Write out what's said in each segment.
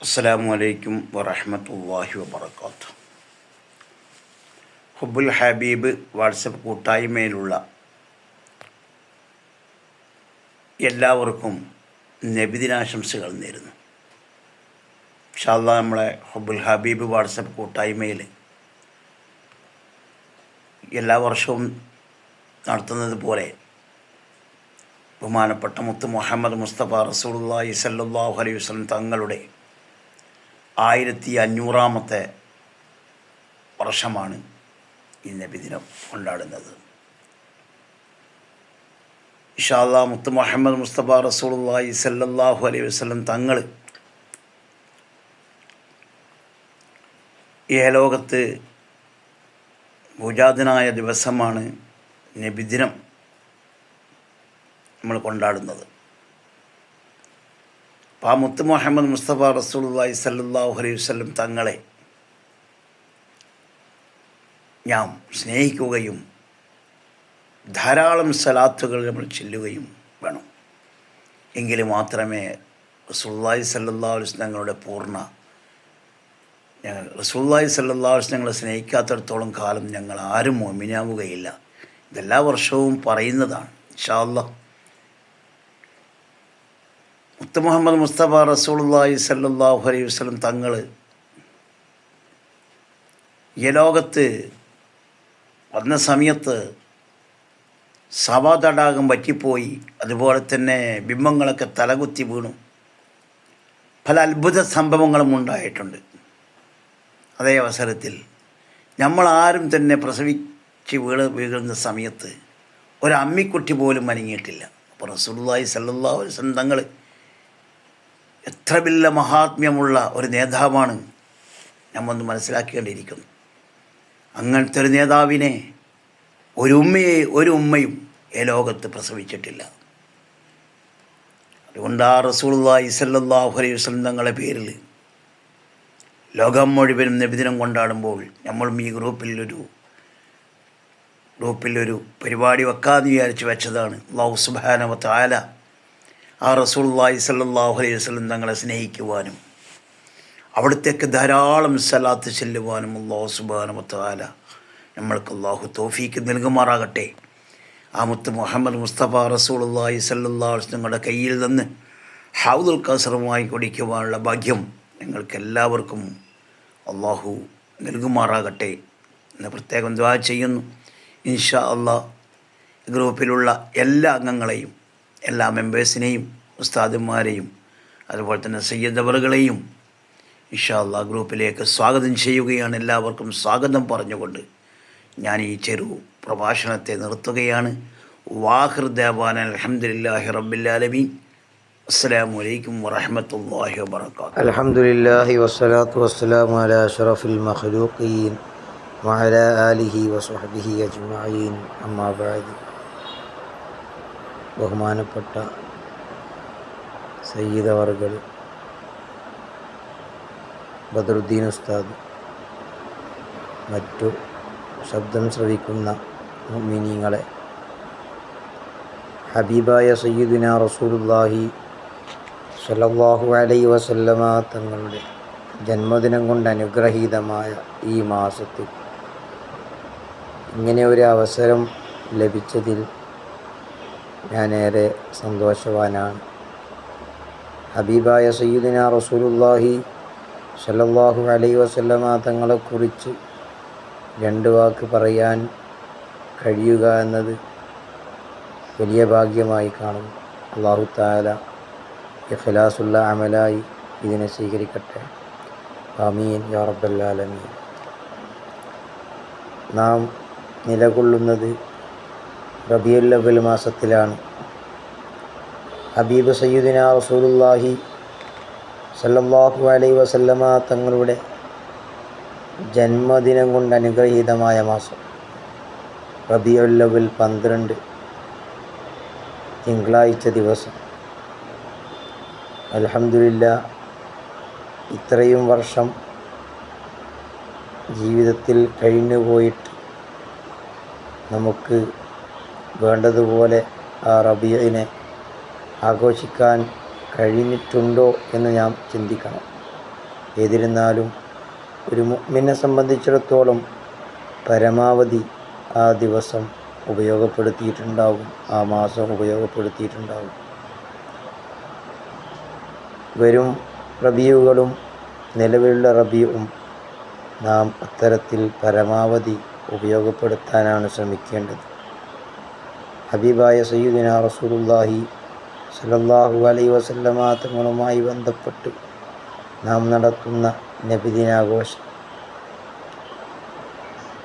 അസ്സാം വലൈക്കും വറഹമത്തല്ലാഹി വബർക്കാത്തു ഹുബുൽ ഹബീബ് വാട്സപ്പ് കൂട്ടായ്മയിലുള്ള എല്ലാവർക്കും നബിദിനാശംസകൾ നേരുന്നു. ഷാല്ല നമ്മളെ ഹുബുൽ ഹബീബ് വാട്സപ്പ് കൂട്ടായ്മയിൽ എല്ലാ വർഷവും നടത്തുന്നത് പോലെ ബഹുമാനപ്പെട്ട മുത്ത് മുഹമ്മദ് മുസ്തഫ റസൂലുള്ളാഹി സല്ലാഹു അലൈഹി വസല്ലം തങ്ങളുടെ ആയിരത്തി അഞ്ഞൂറാമത്തെ വർഷമാണ് ഈ നബിദിനം കൊണ്ടാടുന്നത്. ഇഷാല്ലാ മുത്ത് മുഹമ്മദ് മുസ്തഫ റസൂലുള്ളാഹി സല്ലാഹു അലൈഹി വസ്ലം തങ്ങൾ ഏലോകത്ത് ഗുജാതനായ ദിവസമാണ് നബിദിനം നമ്മൾ കൊണ്ടാടുന്നത്. ആ മുത്ത് മുഹമ്മദ് മുസ്തഫ റസൂലുള്ളാഹി സല്ലാഹു അലൈഹി വസല്ലം തങ്ങളെ ഞാൻ സ്നേഹിക്കുകയും ധാരാളം സലാത്തുകൾ നമ്മൾ ചെല്ലുകയും വേണം. എങ്കിൽ മാത്രമേ റസൂല്ലായി വസല്ലം തങ്ങളുടെ പൂർണ ഞങ്ങൾ റസൂല്ലായി അലൈഹി വസല്ലം ഞങ്ങളെ സ്നേഹിക്കാത്തടത്തോളം കാലം ഞങ്ങൾ ആരും മോമിനാവുകയില്ല. ഇതെല്ലാ വർഷവും പറയുന്നതാണ്. ഇൻഷാ അല്ലാഹ്. മുഹമ്മദ് മുസ്തഫ റസൂലുള്ളാഹി സല്ലാഹു അലൈഹി വസ്ലം തങ്ങൾ ഈ ലോകത്ത് വന്ന സമയത്ത് സഭാ തടാകം പറ്റിപ്പോയി അതുപോലെ തന്നെ ബിംബങ്ങളൊക്കെ തലകുത്തി വീണു. പല അത്ഭുത സംഭവങ്ങളും ഉണ്ടായിട്ടുണ്ട്. അതേ അവസരത്തിൽ നമ്മളാരും തന്നെ പ്രസവിച്ച് വീണ് വീഴുന്ന സമയത്ത് ഒരു അമ്മിക്കുട്ടി പോലും അനങ്ങിയിട്ടില്ല. അപ്പോൾ റസൂലുള്ളാഹി സല്ലാ അലൈഹി വസല്ലം തങ്ങൾ എത്ര വലിയ മഹാത്മ്യമുള്ള ഒരു നേതാവാണ് നമ്മൊന്ന് മനസ്സിലാക്കേണ്ടിയിരിക്കുന്നു. അങ്ങനത്തെ ഒരു നേതാവിനെ ഒരു ഉമ്മയെ ഒരു ഉമ്മയും ഈ ലോകത്ത് പ്രസവിച്ചിട്ടില്ല. അതുകൊണ്ട് ആ റസൂലുള്ളാഹി സല്ലല്ലാഹു അലൈഹി വസല്ലം തങ്ങളുടെ പേരിൽ ലോകം മുഴുവനും നബിദിനം കൊണ്ടാടുമ്പോൾ നമ്മളും ഈ ഗ്രൂപ്പിലൊരു ഗ്രൂപ്പിലൊരു പരിപാടി വെക്കാമെന്ന് വിചാരിച്ച് വെച്ചതാണ്. അള്ളാഹു സുബാനവത്ത് താല ആ റസൂള്ളി സല്ലാഹു അലൈഹി വസ്ലം തങ്ങളെ സ്നേഹിക്കുവാനും അവിടത്തേക്ക് ധാരാളം സലാത്ത് ചെല്ലുവാനും അള്ളാഹു സുബാനമത്താല നമ്മൾക്ക് അള്ളാഹു തോഫീക്ക് നൽകുമാറാകട്ടെ. ആ മുത്ത് മുഹമ്മദ് മുസ്തഫ റസൂള്ളി സല്ലാ തങ്ങളുടെ കയ്യിൽ നിന്ന് ഹൗദുൽ കസറുമായി കുടിക്കുവാനുള്ള ഭാഗ്യം നിങ്ങൾക്ക് എല്ലാവർക്കും അള്ളാഹു നൽകുമാറാകട്ടെ എന്ന് പ്രത്യേകം ദ്വാ ചെയ്യുന്നു. ഇൻഷാ അള്ളാഹ് ഗ്രൂപ്പിലുള്ള എല്ലാ അംഗങ്ങളെയും എല്ലാ മെമ്പേഴ്സിനെയും ഉസ്താദന്മാരെയും അതുപോലെ തന്നെ സയ്യദവറുകളെയും ഇഷാല്ല ഗ്രൂപ്പിലേക്ക് സ്വാഗതം ചെയ്യുകയാണ് എല്ലാവർക്കും സ്വാഗതം പറഞ്ഞുകൊണ്ട് ഞാൻ ഈ ചെറു പ്രഭാഷണത്തെ നിർത്തുകയാണ് വാഹിർ ദേവാൻ അലഹമുല്ലാഹി റബ്ബില്ലാലമീൻ അസ്സാം വലൈക്കും വറഹമത്തല്ലാഹി വാബർക്കാത്തു الحمد لله والصلاة والسلام على أشرف المخلوقين وعلى آله وصحبه أجمعين أما بعد ബഹുമാനപ്പെട്ട സയ്യിദ് അവർകൾ ബദറുദ്ദീൻ ഉസ്താദ് മറ്റു ശബ്ദം ശ്രവിക്കുന്ന മിനിങ്ങളെ ഹബീബായ സയ്യിദിന റസൂലുല്ലാഹി സല്ലല്ലാഹു അലൈ വസല്ലമ തങ്ങളുടെ ജന്മദിനം കൊണ്ട് അനുഗ്രഹീതമായ ഈ മാസത്തിൽ ഇങ്ങനെ ഒരു അവസരം ലഭിച്ചതിൽ ഞാനേറെ സന്തോഷവാനാണ്. ഹബീബായ സയ്യിദിന റസൂലുല്ലാഹി സല്ലല്ലാഹു അലൈ വസല്ലമ തങ്ങളെക്കുറിച്ച് രണ്ട് വാക്ക് പറയാൻ കഴിയുക എന്നത് വലിയ ഭാഗ്യമായി കാണുന്നു. അള്ളാഹു താല ഇഖലാസുള്ള അമലായി ഇതിനെ സ്വീകരിക്കട്ടെ. ആമീൻ യാ നാം നിലകൊള്ളുന്നത് റബിയുൽ അവൽ മാസത്തിലാണ്. ഹബീബ് സയ്യിദിന റസൂലുല്ലാഹി സല്ലാഹു അലൈ വസല്ലമ തങ്ങളുടെ ജന്മദിനം കൊണ്ട് അനുഗ്രഹീതമായ മാസം. റബിയുല്ലവൽ പന്ത്രണ്ട് തിങ്കളാഴ്ച ദിവസം. അലഹമില്ല ഇത്രയും വർഷം ജീവിതത്തിൽ കഴിഞ്ഞുപോയിട്ട് നമുക്ക് വേണ്ടതുപോലെ ആ റബിയനെ ആഘോഷിക്കാൻ കഴിഞ്ഞിട്ടുണ്ടോ എന്ന് ഞാൻ ചിന്തിക്കണം. ഏതിരുന്നാലും ഒരു മുഅ്മിനെ സംബന്ധിച്ചിടത്തോളം പരമാവധി ആ ദിവസം ഉപയോഗപ്പെടുത്തിയിട്ടുണ്ടാവും ആ മാസം ഉപയോഗപ്പെടുത്തിയിട്ടുണ്ടാവും. വരും റബിയുകളും നിലവിലുള്ള റബിയും നാം അത്തരത്തിൽ പരമാവധി ഉപയോഗപ്പെടുത്താനാണ് ശ്രമിക്കേണ്ടത്. ഹബീബായ സയ്യിദിന റസൂലുള്ളാഹി സ്വല്ലല്ലാഹു അലൈഹി വസല്ലമ തങ്ങളുമായി ബന്ധപ്പെട്ട് നാം നടത്തുന്ന നബിദിനാഘോഷം.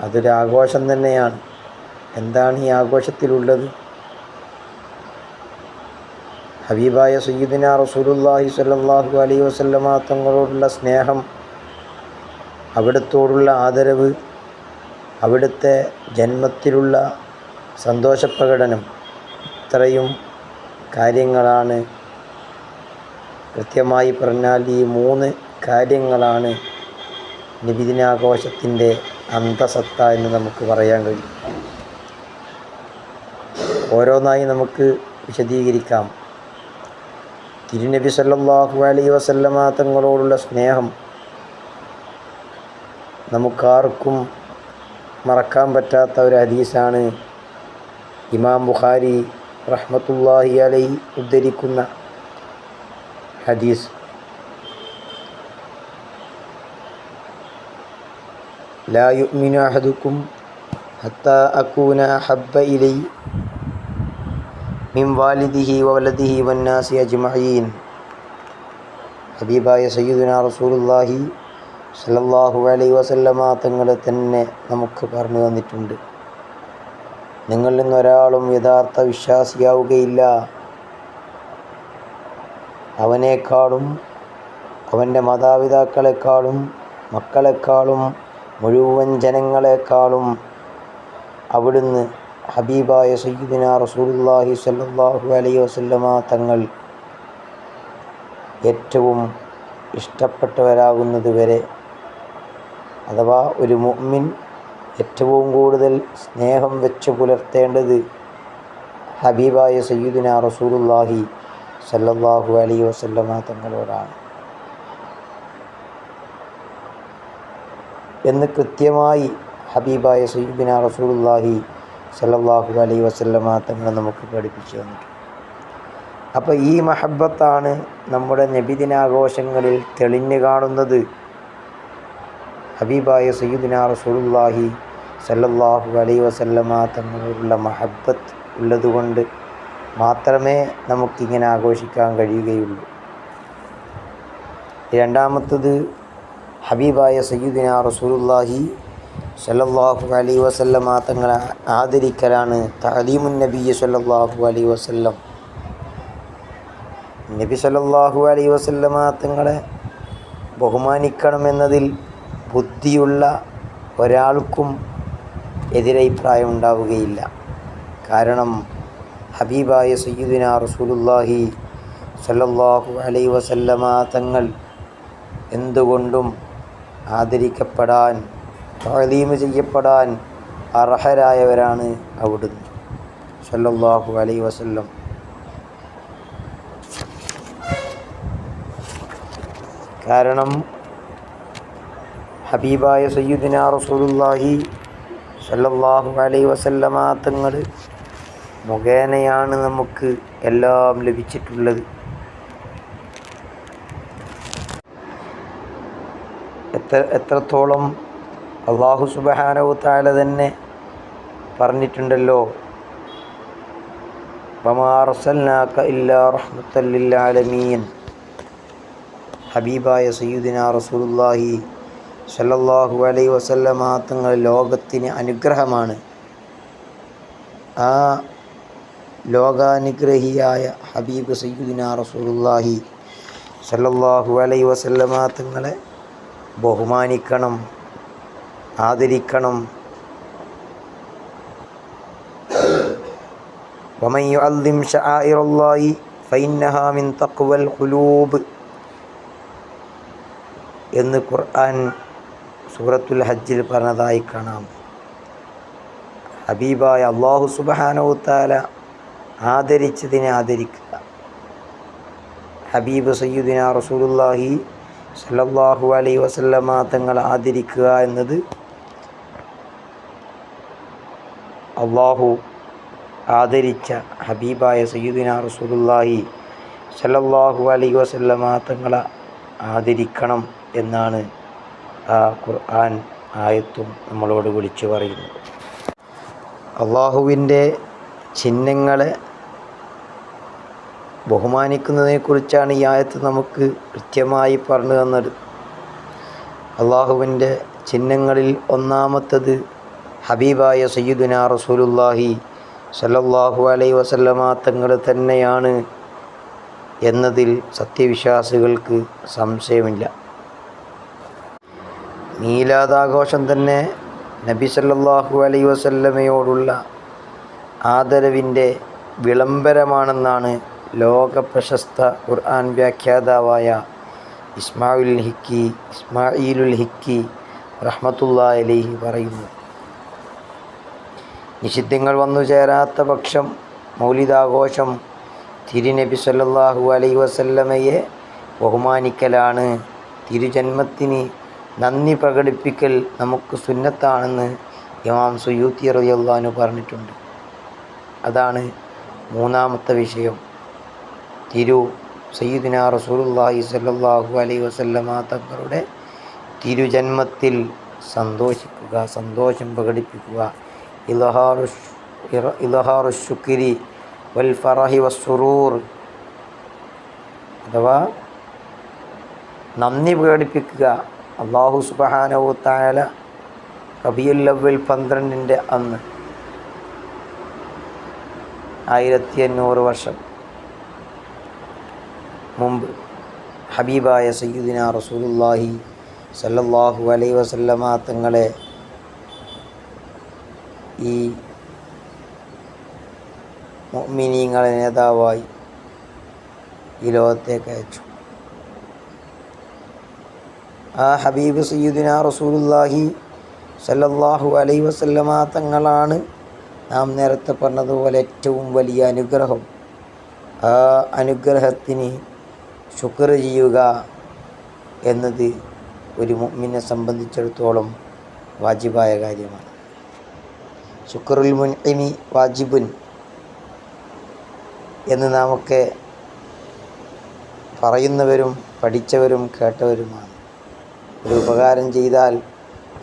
അതൊരു ആഘോഷം തന്നെയാണ്. എന്താണ് ഈ ആഘോഷത്തിലുള്ളത്? ഹബീബായ സയ്യിദിന റസൂലുള്ളാഹി സ്വല്ലല്ലാഹു അലൈഹി വസല്ലമ തങ്ങളോടുള്ള സ്നേഹം അവിടത്തോടുള്ള ആദരവ് അവിടുത്തെ ജന്മത്തിലുള്ള സന്തോഷപ്രകടനം ഇത്രയും കാര്യങ്ങളാണ് കൃത്യമായി പറഞ്ഞാൽ ഈ മൂന്ന് കാര്യങ്ങളാണ് നിബിദിനാഘോഷത്തിന്റെ അന്തസത്ത എന്ന് നമുക്ക് പറയാൻ കഴിയും. ഓരോന്നായി നമുക്ക് വിശദീകരിക്കാം. തിരുനബി സല്ലാഹു അലൈ വസല്ലമ തങ്ങളോടുള്ള സ്നേഹം നമുക്കാർക്കും മറക്കാൻ പറ്റാത്ത ഒരു ഹദീസാണ് ഇമാം ബുഖാരി റഹ്മത്തുല്ലാഹി അലൈ ഉദ്ധരിക്കുന്ന ഹദീസ്. ലാ യുഅ്മിനു അഹദുക്കും ഹത്താ അകൂന ഹബ്ബ ഇലൈ മിൻ വാലിദിഹി വവലദിഹി വന്നാസി അജ്മഈൻ. ഹബീബായ സയ്യിദുന റസൂലുള്ളാഹി സല്ലാഹു അലൈഹി വസല്ലമ തങ്ങളെ തന്നെ നമുക്ക് പറഞ്ഞു തന്നിട്ടുണ്ട്. നിങ്ങളിൽ നിന്നൊരാളും യഥാർത്ഥ വിശ്വാസിയാവുകയില്ല. അവനേക്കാളും അവന്റെ മാതാപിതാക്കളെക്കാളും മക്കളെക്കാളും മുഴുവൻ ജനങ്ങളെക്കാളും അവിടുന്ന് ഹബീബായ സയ്യിദിന റസൂലുള്ളാഹി സ്വല്ലല്ലാഹു അലൈഹി വസല്ലമ തങ്ങൾ ഏറ്റവും ഇഷ്ടപ്പെട്ടവരാകുന്നത് വരെ അഥവാ ഒരു മുഅ്മിൻ ഏറ്റവും കൂടുതൽ സ്നേഹം വെച്ച് പുലർത്തേണ്ടത് ഹബീബായ സയ്യിദിന റസൂലുള്ളാഹി സല്ലല്ലാഹു അലൈഹി വസല്ലമ തങ്ങളോടാണ്. എന്ന് കൃത്യമായി ഹബീബായ സയ്യിദിന റസൂലുള്ളാഹി സല്ലല്ലാഹു അലൈഹി വസല്ലമ തങ്ങൾ നമുക്ക് പഠിപ്പിച്ചു തന്നിട്ടുണ്ട്. അപ്പോൾ ഈ മഹബത്താണ് നമ്മുടെ നബിദിനാഘോഷങ്ങളിൽ തെളിഞ്ഞു കാണുന്നത്. ഹബീബായ സയ്യിദിന റസൂലുള്ളാഹി സല്ലല്ലാഹു അലൈഹി വസല്ലമ തങ്ങളുള്ള മഹബത്ത് ഉള്ളതുകൊണ്ട് മാത്രമേ നമുക്കിങ്ങനെ ആഘോഷിക്കാൻ കഴിയുകയുള്ളൂ. രണ്ടാമത്തത് ഹബീബായ സയ്യിദിന റസൂലുള്ളാഹി സല്ലല്ലാഹു അലൈഹി വസല്ലമ തങ്ങളെ ആദരിക്കലാണ് തഅലീമുൻ നബിയ സല്ലല്ലാഹു അലൈഹി വസല്ലം. നബി സല്ലല്ലാഹു അലൈഹി വസല്ലമ തങ്ങളെ ബഹുമാനിക്കണമെന്നതിൽ ബുദ്ധിയുള്ള ഒരാൾക്കും എതിരഭിപ്രായം ഉണ്ടാവുകയില്ല. കാരണം ഹബീബായ സയ്യിദിന റസൂലുല്ലാഹി സല്ലല്ലാഹു അലൈ വസല്ലമ തങ്ങൾ എന്തുകൊണ്ടും ആദരിക്കപ്പെടാൻ തഅലീമ് ചെയ്യപ്പെടാൻ അർഹരായവരാണ് അവിടുന്ന്. സല്ലല്ലാഹു അലൈ വസല്ലം. കാരണം ഹബീബായ സയ്യിദിന റസൂലുള്ളാഹി സല്ലല്ലാഹു അലൈഹി വസല്ലമ തങ്ങൾ മുഖേനയാണ് നമുക്ക് എല്ലാം ലഭിച്ചിട്ടുള്ളത്. എത്ര എത്രത്തോളം അള്ളാഹു സുബഹാനവു താല തന്നെ പറഞ്ഞിട്ടുണ്ടല്ലോ? വമാറസൽനാക്ക ഇല്ലാ റഹ്മത്തല്ലാലമീൻ ഹബീബായ സയ്യിദിന റസൂലുള്ളാഹി സല്ലല്ലാഹു അലൈഹി വസല്ലമ തങ്ങൾ ലോകത്തിന് അനുഗ്രഹമാണ് ആ ലോകാനുഗ്രഹിയായ ഹബീബ് സയ്യിദിന റസൂലുള്ളാഹി സല്ലല്ലാഹു അലൈഹി വസല്ലമ തങ്ങളെ ബഹുമാനിക്കണം ആദരിക്കണം ومن يعظم شعائر الله فإنها من تقوى القلوب എന്ന് ഖുർആൻ സൂറത്തുൽ ഹജ്ജിൽ പറഞ്ഞതായി കാണാം. ഹബീബായ അള്ളാഹു സുബാനവുത്താല ആദരിച്ചതിനെ ആദരിക്കുക. ഹബീബ് സയ്യുദിന റസൂലുല്ലാഹി സല്ലാഹു അലൈ വസല്ലമ തങ്ങൾ ആദരിക്കുക എന്നത് അള്ളാഹു ആദരിച്ച ഹബീബായ സയ്യുദിന റസൂലുല്ലാഹി സല്ലാഹു അലൈ വസല്ലമ തങ്ങളെ ആദരിക്കണം എന്നാണ് ആ ഖുർആൻ ആയത്തും നമ്മളോട് വിളിച്ചു പറയുന്നു. അള്ളാഹുവിന്റെ ചിഹ്നങ്ങളെ ബഹുമാനിക്കുന്നതിനെക്കുറിച്ചാണ് ഈ ആയത്ത് നമുക്ക് കൃത്യമായി പറഞ്ഞു തന്നത്. അള്ളാഹുവിന്റെ ചിഹ്നങ്ങളിൽ ഒന്നാമത്തത് ഹബീബായ സയ്യിദുന റസൂലുല്ലാഹി സല്ലല്ലാഹു അലൈ വസല്ലമ തങ്ങൾ തന്നെയാണ് എന്നതിൽ സത്യവിശ്വാസികൾക്ക് സംശയമില്ല. മീലാദാഘോഷം തന്നെ നബി സല്ലല്ലാഹു അലൈഹി വസല്ലമയോടുള്ള ആദരവിന്റെ വിളംബരമാണെന്നാണ് ലോക പ്രശസ്ത ഖുർആൻ വ്യാഖ്യാതാവായ ഇസ്മായിൽ ഹിക്കി ഇസ്മായിലുൽ ഹിക്കി റഹ്മത്തുല്ലാ അലൈഹി പറയുന്നു. നിഷിദ്ധങ്ങൾ വന്നു ചേരാത്ത പക്ഷം മൗലിദാഘോഷം തിരുനബി സല്ലാഹു അലൈ വസല്ലമയെ ബഹുമാനിക്കലാണ്. തിരുജന്മത്തിന് നന്ദി പ്രകടിപ്പിക്കൽ നമുക്ക് സുന്നത്താണെന്ന് ഇമാം സുയൂത്തി റളിയല്ലാഹു പറഞ്ഞിട്ടുണ്ട്. അതാണ് മൂന്നാമത്തെ വിഷയം. തിരു സയ്യിദിന റസൂലുള്ളാഹി സല്ലാഹു അലൈ വസല്ലമ തിരുജന്മത്തിൽ സന്തോഷിക്കുക സന്തോഷം പ്രകടിപ്പിക്കുക. ഇലഹാറു ഇലഹാറു വൽ ഫറഹി വസ്സുറൂർ അഥവാ നന്ദി പ്രകടിപ്പിക്കുക. അള്ളാഹു സുബഹാനവു റബിയുൽ റബിയുല്ലവൽ പന്ത്രണ്ടിന്റെ അന്ന് ആയിരത്തി അഞ്ഞൂറ് വർഷം മുമ്പ് ഹബീബായ സയ്യുദിന റസൂലുല്ലാഹി സല്ലല്ലാഹു അലൈ വസല്ലമ തങ്ങളെ ഈ മിനിങ്ങളെ നേതാവായി ഈ ലോകത്തേക്ക് അയച്ചു. ആ ഹബീബ് സയ്യിദിന റസൂലുല്ലാഹി സല്ലല്ലാഹു അലൈ വസല്ലമ തങ്ങളാണ് നാം നേരത്തെ പറഞ്ഞതുപോലെ ഏറ്റവും വലിയ അനുഗ്രഹം. ആ അനുഗ്രഹത്തിന് ശുക്ർ ചെയ്യുക എന്നത് ഒരു മുമ്മിനെ സംബന്ധിച്ചിടത്തോളം വാജിബായ കാര്യമാണ്. ശുക്രുൽ മുൻഇമി വാജിബുൻ എന്ന് നാമൊക്കെ പറയുന്നവരും പഠിച്ചവരും കേട്ടവരുമാണ്. ഒരു ഉപകാരം ചെയ്താൽ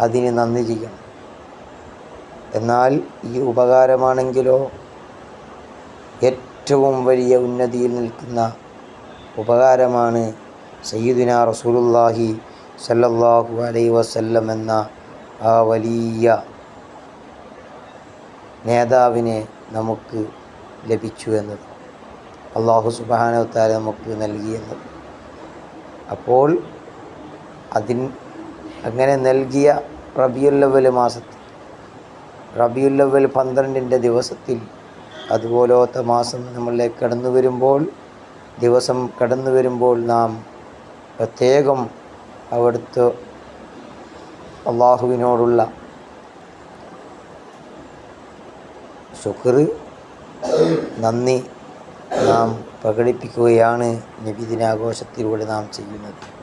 അതിന് നന്ദി ചെയ്യണം. എന്നാൽ ഈ ഉപകാരമാണെങ്കിലോ ഏറ്റവും വലിയ ഉന്നതിയിൽ നിൽക്കുന്ന ഉപകാരമാണ് സയ്യിദിന റസൂലുല്ലാഹി സല്ലല്ലാഹു അലൈഹി വസല്ലം എന്ന ആ വലിയ നേതാവിനെ നമുക്ക് ലഭിച്ചു എന്നത്. അള്ളാഹു സുബാനവത്താരെ നമുക്ക് നൽകിയെന്നത് അപ്പോൾ അതിൻ അങ്ങനെ നൽകിയ റബിയുല്ലവൽ മാസത്തിൽ റബിയുല്ലവൽ പന്ത്രണ്ടിന്റെ ദിവസത്തിൽ അതുപോലത്തെ മാസം നമ്മളിലേക്ക് കടന്നു വരുമ്പോൾ ദിവസം കടന്നു വരുമ്പോൾ നാം പ്രത്യേകം അവിടുത്തെ അള്ളാഹുവിനോടുള്ള ശുക്ർ നന്ദി നാം പ്രകടിപ്പിക്കുകയാണ് നബിദിനാഘോഷത്തിലൂടെ നാം ചെയ്യുന്നത്.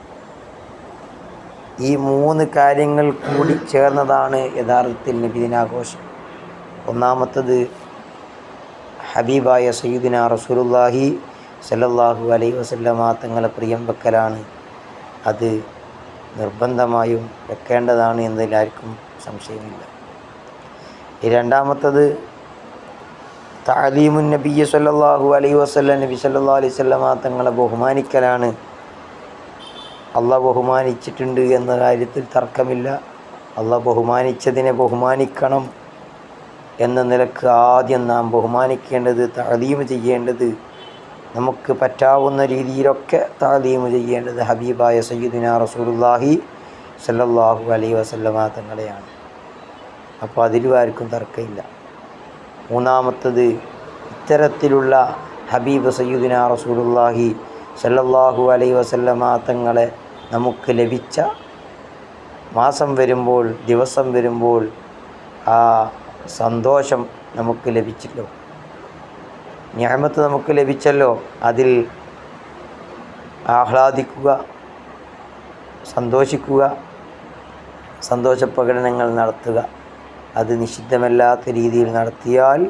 ഈ മൂന്ന് കാര്യങ്ങൾ കൂടി ചേർന്നതാണ് യഥാർത്ഥത്തിൽ നബിദിനാഘോഷം ഒന്നാമത്തത് ഹബീബായ സയ്യിദിന റസൂലുല്ലാഹി സല്ലല്ലാഹു അലൈഹി വസല്ലമ തങ്ങളെ പ്രിയം വെക്കലാണ്. അത് നിർബന്ധമായും വെക്കേണ്ടതാണ് എന്നതിൽ ആർക്കും സംശയമില്ല. രണ്ടാമത്തത് താലീമുൻ നബി സല്ലല്ലാഹു അലൈഹി വസല്ലം നബി സല്ലല്ലാഹു അലൈഹി വസല്ലമ തങ്ങളെ ബഹുമാനിക്കലാണ്. അള്ളാഹ് ബഹുമാനിച്ചിട്ടുണ്ട് എന്ന കാര്യത്തിൽ തർക്കമില്ല. അള്ളാഹ് ബഹുമാനിച്ചതിനെ ബഹുമാനിക്കണം എന്ന നിലയ്ക്ക് ആദ്യം നാം ബഹുമാനിക്കേണ്ടത് താലീമ് ചെയ്യേണ്ടത് നമുക്ക് പറ്റാവുന്ന രീതിയിലൊക്കെ താലീമ് ചെയ്യേണ്ടത് ഹബീബായ സയ്യിദിന റസൂലുല്ലാഹി സല്ലാഹു അലൈ വസല്ലമ തങ്ങളെയാണ്. അപ്പോൾ അതിലും ആർക്കും തർക്കമില്ല. മൂന്നാമത്തത് ഇത്തരത്തിലുള്ള ഹബീബ് സയ്യിദിന റസൂലുല്ലാഹി സല്ലല്ലാഹു അലൈ വസല്ലമ തങ്ങളെ നമുക്ക് ലഭിച്ച മാസം വരുമ്പോൾ ദിവസം വരുമ്പോൾ ആ സന്തോഷം നമുക്ക് ലഭിച്ചല്ലോ. ഞാമത്ത് നമുക്ക് ലഭിച്ചല്ലോ. അതിൽ ആഹ്ലാദിക്കുക സന്തോഷിക്കുക സന്തോഷ പ്രകടനങ്ങൾ നടത്തുക. അത് നിഷിദ്ധമല്ലാത്ത രീതിയിൽ നടത്തിയാൽ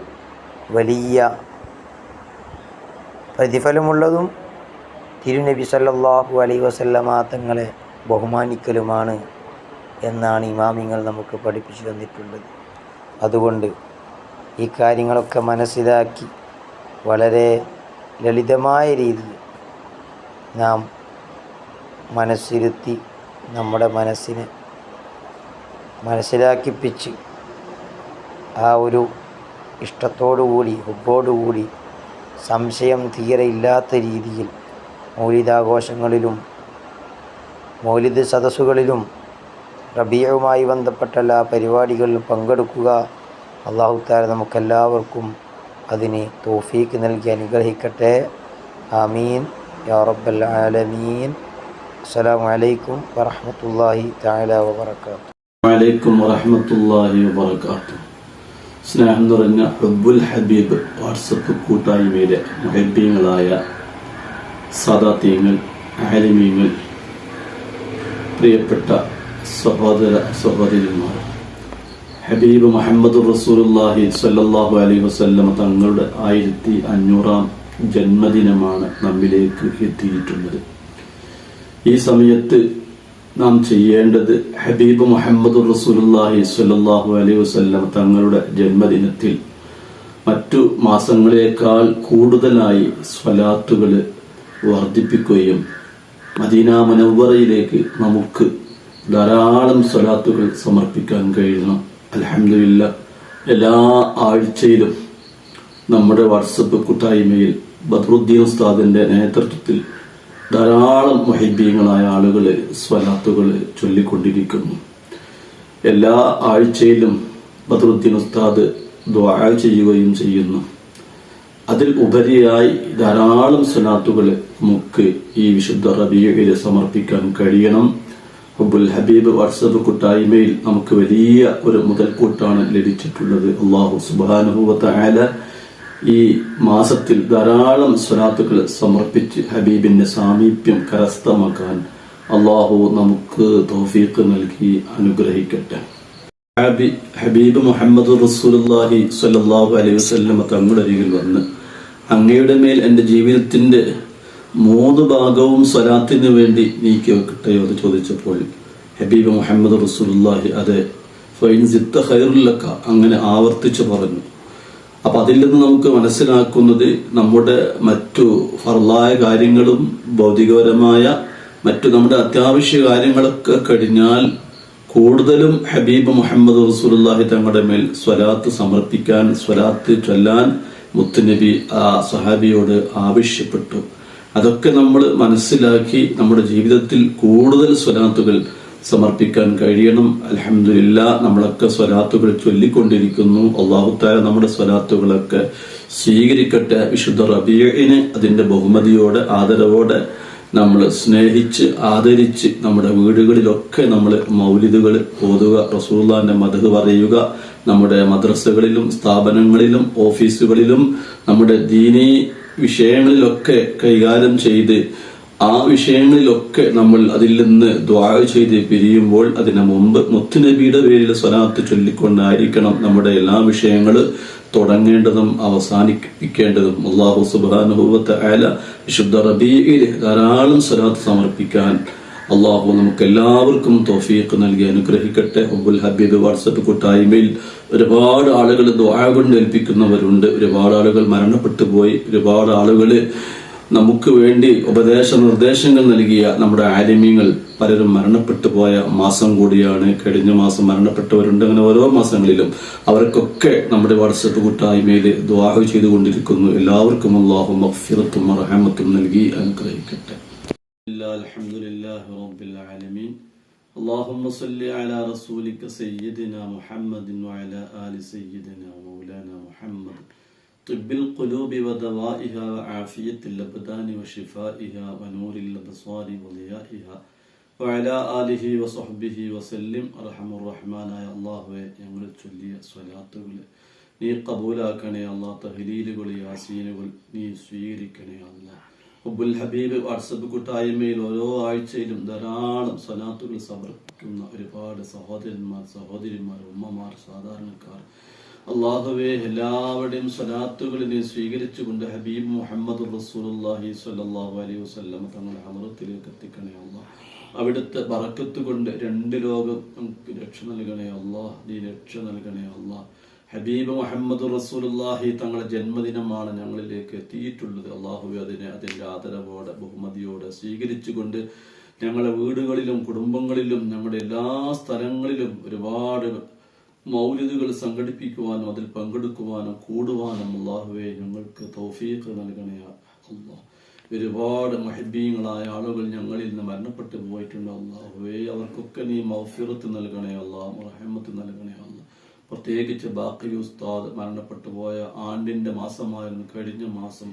വലിയ പ്രതിഫലമുള്ളതും തിരുനബി സല്ലാഹു അലൈ വസല്ലമ തങ്ങളെ ബഹുമാനിക്കലുമാണ് എന്നാണ് ഇമാമിങ്ങൾ നമുക്ക് പഠിപ്പിച്ചു തന്നിട്ടുള്ളത്. അതുകൊണ്ട് ഈ കാര്യങ്ങളൊക്കെ മനസ്സിലാക്കി വളരെ ലളിതമായ രീതിയിൽ നാം മനസ്സിരുത്തി നമ്മുടെ മനസ്സിനെ മനസ്സിലാക്കിപ്പിച്ച് ആ ഒരു ഇഷ്ടത്തോടുകൂടി ഹുബോടുകൂടി സംശയം തീരെ ഇല്ലാത്ത രീതിയിൽ മൗലിതാഘോഷങ്ങളിലും മൗലിദ് സദസ്സുകളിലും റബിയവുമായി ബന്ധപ്പെട്ട എല്ലാ പരിപാടികളിലും പങ്കെടുക്കുക. അള്ളാഹുത്താര നമുക്കെല്ലാവർക്കും അതിന് തോഫീക്ക് നൽകി അനുഗ്രഹിക്കട്ടെ. ആമീൻ. യാ അസ്സലാമു അലൈക്കും വറഹ്മത്തുള്ളാഹി തആല വബറകാതുഹു. വലൈക്കും വറഹമത്തല്ലാഹി വാത്തു സ്നേഹം നിറഞ്ഞ ഹബ്ബുൽ ഹബീബ് വാട്സപ്പ് കൂട്ടായ്മയിലെ മുഹബ്ബീങ്ങളായ സാദാത്യങ്ങൾ ആലിമ്യങ്ങൾ പ്രിയപ്പെട്ട സഹോദര സഹോദരിമാർ. ഹബീബ് മുഹമ്മദ് റസൂലുള്ളാഹി സ്വല്ലല്ലാഹു അലൈഹി വസല്ലമ തങ്ങളുടെ ആയിരത്തി അഞ്ഞൂറാം ജന്മദിനമാണ് നമ്മിലേക്ക് എത്തിയിട്ടുള്ളത്. ഈ സമയത്ത് നാം ചെയ്യേണ്ടത് ഹബീബ് മുഹമ്മദ് റസൂലുള്ളാഹി സ്വല്ലല്ലാഹു അലൈഹി വസല്ലം തങ്ങളുടെ ജന്മദിനത്തിൽ മറ്റു മാസങ്ങളേക്കാൾ കൂടുതലായി സ്വലാത്തുകൾ വർദ്ധിപ്പിക്കുകയും മദീന മുനവ്വറയിലേക്ക് നമുക്ക് ധാരാളം സ്വലാത്തുകൾ സമർപ്പിക്കാൻ കഴിയണം. അലഹമില്ല എല്ലാ ആഴ്ചയിലും നമ്മുടെ വാട്സപ്പ് കൂട്ടായ്മയിൽ ബദ്രുദ്ദീൻ ഉസ്താദിന്റെ നേതൃത്വത്തിൽ ധാരാളം മഹിബീങ്ങളായ ആളുകൾ സ്വലാത്തുകൾ ചൊല്ലിക്കൊണ്ടിരിക്കുന്നു. എല്ലാ ആഴ്ചയിലും ബദ്രുദ്ദീൻ ഉസ്താദ് ദ്വാഴ ചെയ്യുകയും ചെയ്യുന്നു. അതിൽ ഉപരിയായി ധാരാളം സ്വലാത്തുകൾ നമുക്ക് ഈ വിശുദ്ധ റബിയയിൽ സമർപ്പിക്കാൻ കഴിയണം. ഹുബുൽ ഹബീബ് വാട്സപ്പ് കൂട്ടായ്മയിൽ നമുക്ക് വലിയ ഒരു മുതൽക്കൂട്ടാണ് ലഭിച്ചിട്ടുള്ളത്. അള്ളാഹു സുബാനുഭവത്ത ഈ മാസത്തിൽ ധാരാളം സ്വലാത്തുകൾ സമർപ്പിച്ച് ഹബീബിന്റെ സാമീപ്യം കരസ്ഥമാക്കാൻ അള്ളാഹു നമുക്ക് തോഫീക്ക് നൽകി അനുഗ്രഹിക്കട്ടെ. ഹബീബ് മുഹമ്മദ് റസൂലുള്ളാഹി സ്വല്ലല്ലാഹു അലൈഹി വസല്ലം തങ്ങളുടെ അരികിൽ വന്ന് അങ്ങയുടെ മേൽ എന്റെ ജീവിതത്തിന്റെ മൂന്ന് ഭാഗവും സ്വലാത്തിന് വേണ്ടി നീക്കി വെക്കട്ടെ എന്ന് ചോദിച്ചപ്പോൾ ഹബീബ് മുഹമ്മദ് റസൂലുള്ളാഹി അതെ ഫൈൻ സിത്ത ഖൈറുല്ലക്ക അങ്ങനെ ആവർത്തിച്ചു പറഞ്ഞു. അപ്പൊ അതിൽ നിന്ന് നമുക്ക് മനസ്സിലാക്കുന്നത് നമ്മുടെ മറ്റു ഫർലായ കാര്യങ്ങളും ഭൗതികപരമായ മറ്റു നമ്മുടെ അത്യാവശ്യ കാര്യങ്ങളൊക്കെ കഴിഞ്ഞാൽ കൂടുതലും ഹബീബ് മുഹമ്മദ് റസൂലുള്ളാഹി തങ്ങളുടെ മേൽ സ്വലാത്ത് സമർപ്പിക്കാൻ സ്വലാത്ത് ചൊല്ലാൻ മുത്തുനബി ആ സഹാബിയോട് ആവശ്യപ്പെട്ടു. അതൊക്കെ നമ്മൾ മനസ്സിലാക്കി നമ്മുടെ ജീവിതത്തിൽ കൂടുതൽ സ്വലാത്തുകൾ സമർപ്പിക്കാൻ കഴിയണം. അലഹമില്ല നമ്മളൊക്കെ സ്വലാത്തുകൾ ചൊല്ലിക്കൊണ്ടിരിക്കുന്നു. അള്ളാഹുത്താല നമ്മുടെ സ്വലാത്തുകളൊക്കെ സ്വീകരിക്കട്ടെ. വിശുദ്ധ റബീഇന് അതിന്റെ ബഹുമതിയോടെ ആദരവോടെ നമ്മൾ സ്നേഹിച്ച് ആദരിച്ച് നമ്മുടെ വീടുകളിലൊക്കെ നമ്മൾ മൗലിദുകൾ ഓതുക റസൂള്ളാന്റെ മധു പറയുക നമ്മുടെ മദ്രസകളിലും സ്ഥാപനങ്ങളിലും ഓഫീസുകളിലും നമ്മുടെ ദീനീ വിഷയങ്ങളിലൊക്കെ കൈകാര്യം ചെയ്ത് ആ വിഷയങ്ങളിലൊക്കെ നമ്മൾ അതിൽ നിന്ന് ദ്വാ ചെയ്ത് പിരിയുമ്പോൾ അതിനു മുമ്പ് മുത്തുനബിയുടെ പേരിൽ സ്വലാത്ത് ചൊല്ലിക്കൊണ്ടായിരിക്കണം നമ്മുടെ എല്ലാ വിഷയങ്ങൾ തുടങ്ങേണ്ടതും അവസാനിപ്പിക്കേണ്ടതും. അള്ളാഹു സുബാനുഭവത്തെ അയല വിശുദ്ധ റബീയിൽ ധാരാളം സ്വലാത്ത് സമർപ്പിക്കാൻ അള്ളാഹു നമുക്ക് എല്ലാവർക്കും തോഫീക്ക് നൽകി അനുഗ്രഹിക്കട്ടെ. ഹബുൽ ഹബീബ് വാട്സപ്പ് കൂട്ടായ്മയിൽ ഒരുപാട് ആളുകൾ ദ്വാ കൊണ്ട് ഏൽപ്പിക്കുന്നവരുണ്ട്. ഒരുപാട് ആളുകൾ മരണപ്പെട്ടു പോയി. ഒരുപാട് ആളുകൾ നമുക്ക് വേണ്ടി ഉപദേശ നിർദ്ദേശങ്ങൾ നൽകിയ നമ്മുടെ ആലിമ്യങ്ങൾ പലരും മരണപ്പെട്ടു പോയ മാസം കൂടിയാണ് കഴിഞ്ഞ മാസം മരണപ്പെട്ടവരുണ്ട് അങ്ങനെ ഓരോ മാസങ്ങളിലും അവർക്കൊക്കെ നമ്മുടെ വാട്സപ്പ് കൂട്ടായ്മയിൽ ദ്വാഹ ചെയ്തുകൊണ്ടിരിക്കുന്നു എല്ലാവർക്കും അള്ളാഹു മഫിറത്തും റഹമത്തും നൽകി അനുഗ്രഹിക്കട്ടെ الحمد لله رب العالمين اللهم صل على رسولك سيدنا محمد وعلى آل سيدنا ومولانا محمد طب القلوب ودوائها وعافية الأبدان وشفائها ونور الأبصار وضيائها وعلى آله وصحبه وسلم أرحم الرحمن يا الله ഞങ്ങൾ ചൊല്ലിയ സ്വലാത്തുകൾ നീ കബൂലാക്കണേ അല്ലാ തഹലീലുകൾ യാസീനുകൾ നീ സ്വീകരിക്കണേ അല്ലാ ഹുബുൽ ഹബീബ് വാട്സപ്പ് കൂട്ടായ്മയിൽ ഓരോ ആഴ്ചയിലും ധാരാളം സ്വലാത്തുകൾ സമർപ്പിക്കുന്ന ഒരുപാട് സഹോദരന്മാർ സഹോദരിമാർ ഉമ്മമാർ സാധാരണക്കാർ അള്ളാഹുവെ എല്ലാവരുടെയും സ്വലാത്തുകളിനെ സ്വീകരിച്ചുകൊണ്ട് ഹബീബ് മുഹമ്മദ് റസൂലുള്ളാഹി സ്വല്ലല്ലാഹു അലൈഹി വസല്ലം തങ്ങളുടെ അമൃത്തിലേക്ക് എത്തിക്കണേ അള്ളാഹ് അവിടുത്തെ ബറക്കത്ത് കൊണ്ട് രണ്ട് ലോകം നമുക്ക് രക്ഷ നൽകണേ അള്ളാഹ് നീ രക്ഷ നൽകണേ അള്ളാഹ് ഹബീബ് മുഹമ്മദ് റസൂലുള്ളാഹി തങ്ങളുടെ ജന്മദിനമാണ് ഞങ്ങളിലേക്ക് എത്തിയിട്ടുള്ളത്. അള്ളാഹുവെ അതിനെ അതിന്റെ ആദരവോടെ ബഹുമതിയോടെ സ്വീകരിച്ചുകൊണ്ട് ഞങ്ങളുടെ വീടുകളിലും കുടുംബങ്ങളിലും ഞങ്ങളുടെ എല്ലാ സ്ഥലങ്ങളിലും ഒരുപാട് മൗലിദുകൾ സംഘടിപ്പിക്കുവാനും അതിൽ പങ്കെടുക്കുവാനും കൂടുവാനും അള്ളാഹുവെ ഞങ്ങൾക്ക് തൗഫീഖ് നൽകണേ ഒരുപാട് മഹബീങ്ങളായ ആളുകൾ ഞങ്ങളിൽ നിന്ന് മരണപ്പെട്ടു പോയിട്ടുണ്ട് അള്ളാഹുവേ അവർക്കൊക്കെ നീ മൗഫിറത്ത് നൽകണേ അള്ളാഹ് റഹമത്ത് നൽകണേ പ്രത്യേകിച്ച് ബാക്കി ഉസ്താദ് മരണപ്പെട്ടു പോയ ആണ്ടിന്റെ മാസമായിരുന്നു കഴിഞ്ഞ മാസം.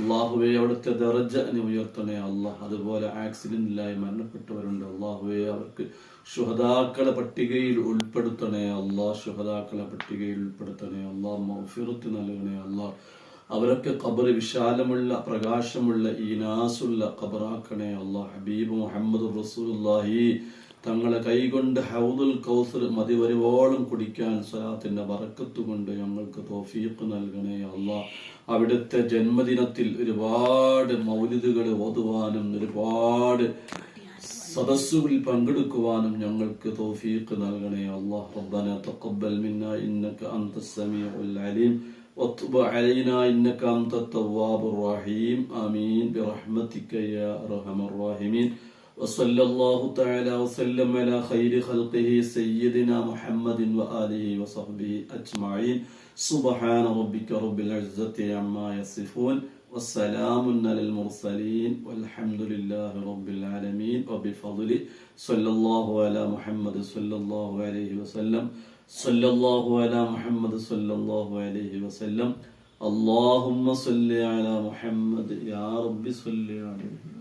അള്ളാഹുവെ അവിടുത്തെ ദറജ എന്നെ ഉയർത്തണേ അള്ളാഹ് അതുപോലെ ആക്സിഡന്റിലായി മരണപ്പെട്ടവരുണ്ട്. അള്ളാഹുവെ അവർക്ക് ശുഹദാക്കളെ പട്ടികയിൽ ഉൾപ്പെടുത്തണേ അള്ളാഹ് ശുഹദാക്കളെ പട്ടികയിൽ ഉൾപ്പെടുത്തണേ അള്ളാഹ് മൗഫിറത്ത് നൽകണേ അള്ളാഹ് അവരൊക്കെ ഖബർ വിശാലമുള്ള പ്രകാശമുള്ള ഈനാസുള്ള ഖബറാക്കണേ അള്ളാഹ് ഹബീബ് മുഹമ്മദ് റസൂലുള്ളാഹി തങ്ങളെ കൈകൊണ്ട് ഹൗദുൽ കൗസർ മതിവരുവോളം കുടിക്കാൻ സ്വലാത്തിന്റെ ബറക്കത്ത് കൊണ്ട് ഞങ്ങൾക്ക് തോഫീക്ക് നൽകണേ അള്ളാഹ് അവിടുത്തെ ജന്മദിനത്തിൽ ഒരുപാട് മൗലിദുകൾ ഓതുവാനും ഒരുപാട് സദസ്സുകളിൽ പങ്കെടുക്കുവാനും ഞങ്ങൾക്ക് തൗഫീഖ് നൽകണേ അല്ലാഹ് റബ്ബന തഖബ്ബൽ മിന്ന ഇന്നക അൻത സമീഉൽ അലീം وتب علينا إنك أنت التواب الرحيم آمين برحمتك يا أرحم الراحمين وصلى الله تعالى وسلم على خير خلقه سيدنا محمد وآله وصحبه أجمعين سبحان ربك رب العزة عما يصفون والسلام على المرسلين والحمد لله رب العالمين وبفضله صلى الله على محمد صلى الله عليه وسلم صلى الله على محمد صلى الله عليه وسلم اللهم صل على محمد يا رب صل عليه وسلم